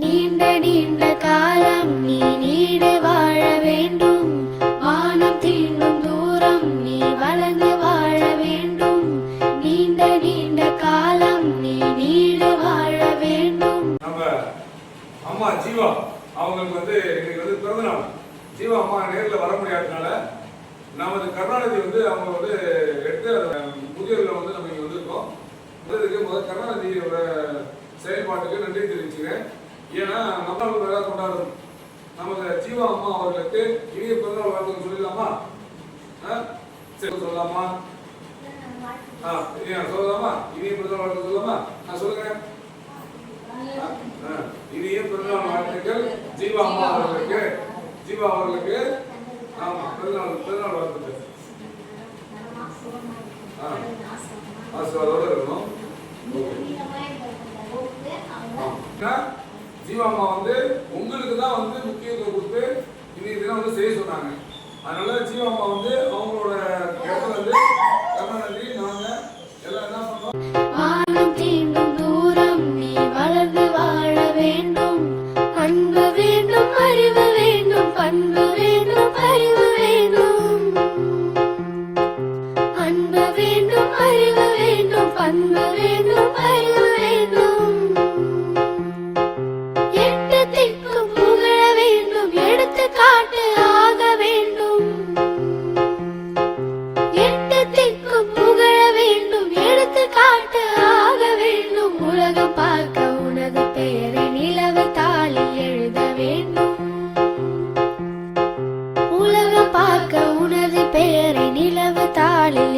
நீண்ட நீண்ட காலம் நீ நீடு வாழ வேண்டும். வானம் தீண்டும் தூரம் நீ வளர்ந்து வாழ வேண்டும். நீண்ட நீண்ட காலம் நீ நீடு வாழ வேண்டும். நம்ம அம்மா ஜீவா அவங்களுக்கு வந்து இன்னைக்கு வந்து ஜீவா அம்மா நேரில் வர முடியாதனால நமது கருணாநிதி வந்து அவங்க வந்து எடுத்து அஹ், வந்து நம்ம இங்கே வந்திருக்கோம். வந்ததுக்கு முதல் கருணாநிதியோட செயல்பாட்டுக்கு நன்றி தெரிவிச்சுக்கிறேன். ஏன்னா நம்ம நல்லா கொண்டாடணும். நமது ஜீவா அம்மா அவர்களுக்கு இனிய பிறந்தநாள் வாழ்த்துக்கள் சொல்லிடலாமா? சரி சொல்லலாமா? ஆ சொல்லலாமா? இனிய பிறந்தநாள் வாழ்த்துக்கள் சொல்லலாமா? நான் சொல்லுங்க. இனிய பிறந்தநாள் வாழ்த்துக்கள் ஜீவா அம்மா அவர்களுக்கு. ஜீவா அவர்களுக்கு. ஆமா பிறந்தநாள் பிறந்தநாள் வாழ்த்துக்கள். ஆ ஆசீர்வாதோட இருக்கணும். ஆ. வந்து உங்களுக்கு தான் வந்து முக்கியத்துவம் கொடுத்து இன்னைக்கு தினம் வந்து செய்ய சொன்னாங்க. அதனால ஜீவா வந்து அவங்களோட இடத்துல வந்து கருணாநிதி நாங்க எல்லாம் என்ன பண்ணோம்? தூரம் நீ வளர்ந்து வாழ வேண்டும். அன்பு வேண்டும் அறிவு வேண்டும் பண்பு வேண்டும் அறிவு வேண்டும். அன்பு வேண்டும் அறிவு வேண்டும் பண்பு பெயரை நிலவு தாளில்